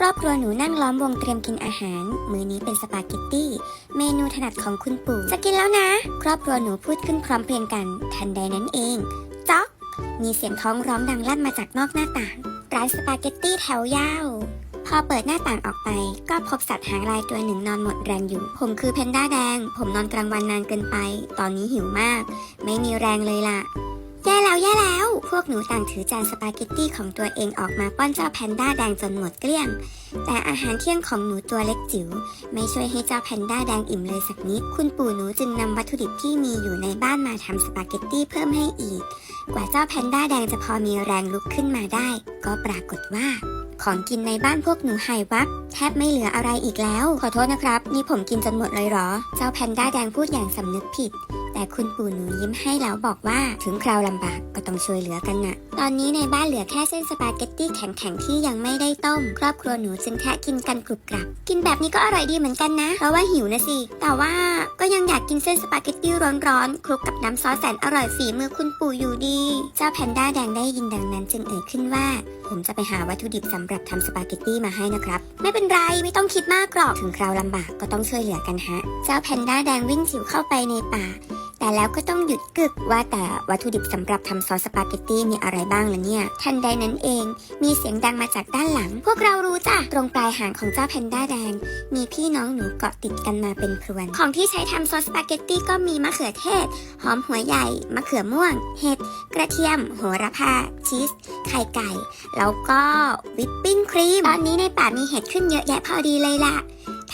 ครอบครัวหนูนั่งล้อมวงเตรียมกินอาหาร มื้อนี้เป็นสปาเกตตี้ เมนูถนัดของคุณปู่ จะกินแล้วนะ ครอบครัวหนูพูดขึ้นพร้อมเพรียงกัน ทันใดนั้นเองจ๊อกมีเสียงท้องร้องดังลั่นมาจากนอกหน้าต่าง ร้านสปาเกตตี้แถวยาวพอเปิดหน้าต่างออกไป ก็พบสัตว์หางลายตัวหนึ่งนอนหมดแรงอยู่ ผมคือแพนด้าแดง ผมนอนกลางวันนานเกินไป ตอนนี้หิวมาก ไม่มีแรงเลยล่ะ แย่แล้วแย่แล้ว พวกหนูต่างถือจานสปาเกตตี้ของตัวเองออกมาป้อนเจ้าแพนด้าแดงจนหมดเกลี้ยง แต่อาหารเที่ยงของหนูตัวเล็กจิ๋วไม่ช่วยให้เจ้าแพนด้าแดงอิ่มเลยสักนิด คุณปู่หนูจึงนำวัตถุดิบที่มีอยู่ในบ้านมาทำสปาเกตตี้เพิ่มให้อีก กว่าเจ้าแพนด้าแดงจะพอมีแรงลุกขึ้นมาได้ ก็ปรากฏว่าของกินในบ้านพวกหนูหายวับแทบไม่เหลืออะไรอีกแล้ว ขอโทษนะครับ นี่ผมกินจนหมดเลยเหรอ เจ้าแพนด้าแดงพูดอย่างสำนึกผิด แต่คุณปู่หนูยิ้มให้แล้วบอกว่าถึงคราวลำบากก็ต้องช่วยเหลือกันนะตอนนี้ในบ้านเหลือแค่เส้นสปาเกตตี้แข็งๆที่ยังไม่ได้ต้ม ครอบครัวหนูจึงแทะกินกันกรุบกรับ กินแบบนี้ก็อร่อยดีเหมือนกันนะ เพราะว่าหิวนะสิ แต่ว่าก็ยังอยากกินเส้นสปาเกตตี้ร้อนๆคลุกกับน้ำซอสแสนอร่อยฝีมือคุณปู่อยู่ดี เจ้าแพนด้าแดงได้ยินดังนั้นจึงเอ่ยขึ้นว่า ผมจะไปหาวัตถุดิบสำหรับทำสปาเกตตี้มาให้นะครับ ไม่เป็นไรไม่ต้องคิดมากหรอกถึงคราวลำบากก็ต้องช่วยเหลือกันฮะ เจ้าแพนด้าแดงวิ่งฉิวเข้าไปในป่า แต่แล้วก็ต้องหยุดกึกว่าแต่วัตถุดิบสำหรับทำซอสสปาเกตตี้มีอะไรบ้างล่ะเนี่ย ทันใดนั้นเอง มีเสียงดังมาจากด้านหลัง พวกเรารู้จ้ะ ตรงปลายหางของเจ้าแพนด้าแดง มีพี่น้องหนูเกาะติดกันมาเป็นพรวน ของที่ใช้ทำซอสสปาเกตตี้ก็มีมะเขือเทศ หอมหัวใหญ่ มะเขือม่วง เห็ด กระเทียม โหระพา ชีส ไข่ไก่ แล้วก็วิปปิ้งครีม ตอนนี้ในป่ามีเห็ดขึ้นเยอะแยะพอดีเลยล่ะ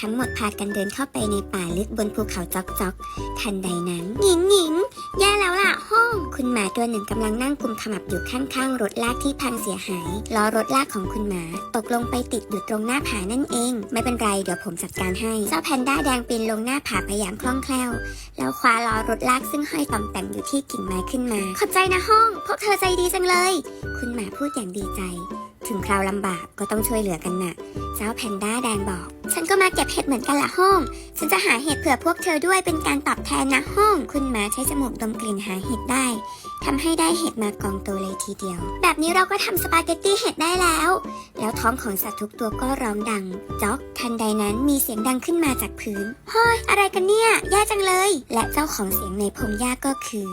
ทั้งหมดพากันเดินเข้าไปในป่าลึกบนภูเขาจอกจอกๆทันใดนั้นหญิงหญิงแย่แล้วล่ะห้อง คุณหมาตัวหนึ่งกำลังนั่งกุมขมับอยู่ข้างๆรถลากที่พังเสียหายล้อรถลากของคุณหมา ตกลงไปติดอยู่ตรงหน้าผานั่นเอง ไม่เป็นไรเดี๋ยวผมจัดการให้เจ้าแพนด้าแดงปีนลงหน้าผาไปอย่างคล่องแคล่วแล้วคว้าล้อรถลากซึ่งห้อยต่อมแต่งอยู่ที่กิ่งไม้ขึ้นมา ขอบใจนะห้องพวกเธอใจดีจังเลย คุณหมาพูดอย่างดีใจ ถึงคราวลำบากก็ต้องช่วยเหลือกันน่ะเจ้าแพนด้าแดงบอก ฉันก็มาเก็บเห็ดเหมือนกันละห้อง ฉันจะหาเห็ดเผื่อพวกเธอด้วยเป็นการตอบแทนนะห้อง คุณหมาใช้จมูกดมกลิ่นหาเห็ดได้ทำให้ได้เห็ดมากองโตเลยทีเดียว แบบนี้เราก็ทำสปาเกตตี้เห็ดได้แล้ว แล้วท้องของสัตว์ทุกตัวก็ร้องดัง จ๊อก ทันใดนั้นมีเสียงดังขึ้นมาจากพื้นเฮ้ยอะไรกันเนี่ย แย่จังเลย และเจ้าของเสียงในพงหญ้าก็คือ